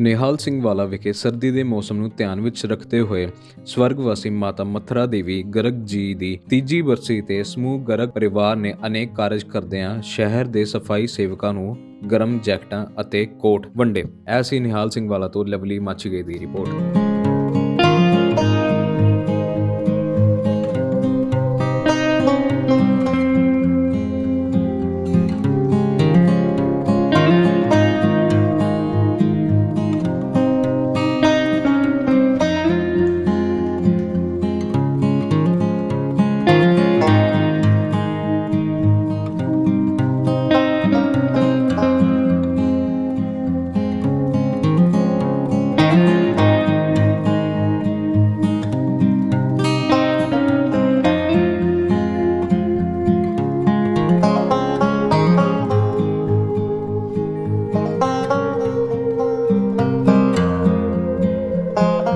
ਨਿਹਾਲ ਸਿੰਘ ਵਾਲਾ ਵਿਖੇ ਸਰਦੀ ਦੇ ਮੌਸਮ ਨੂੰ ਧਿਆਨ ਵਿੱਚ ਰੱਖਦੇ ਹੋਏ ਸਵਰਗਵਾਸੀ ਮਾਤਾ ਮਥਰਾ ਦੇਵੀ ਗਰਗ ਜੀ ਦੀ ਤੀਜੀ ਬਰਸੀ ਤੇ ਸਮੂਹ ਗਰਗ ਪਰਿਵਾਰ ਨੇ ਅਨੇਕ ਕਾਰਜ ਕਰਦਿਆਂ ਸ਼ਹਿਰ ਦੇ ਸਫ਼ਾਈ ਸੇਵਕਾਂ ਨੂੰ ਗਰਮ ਜੈਕਟਾਂ ਅਤੇ ਕੋਟ ਵੰਡੇ। ਐਸੀ ਨਿਹਾਲ ਸਿੰਘ ਵਾਲਾ ਤੋਂ ਲਵਲੀ ਮੱਚ ਗਈ ਦੀ ਰਿਪੋਰਟ।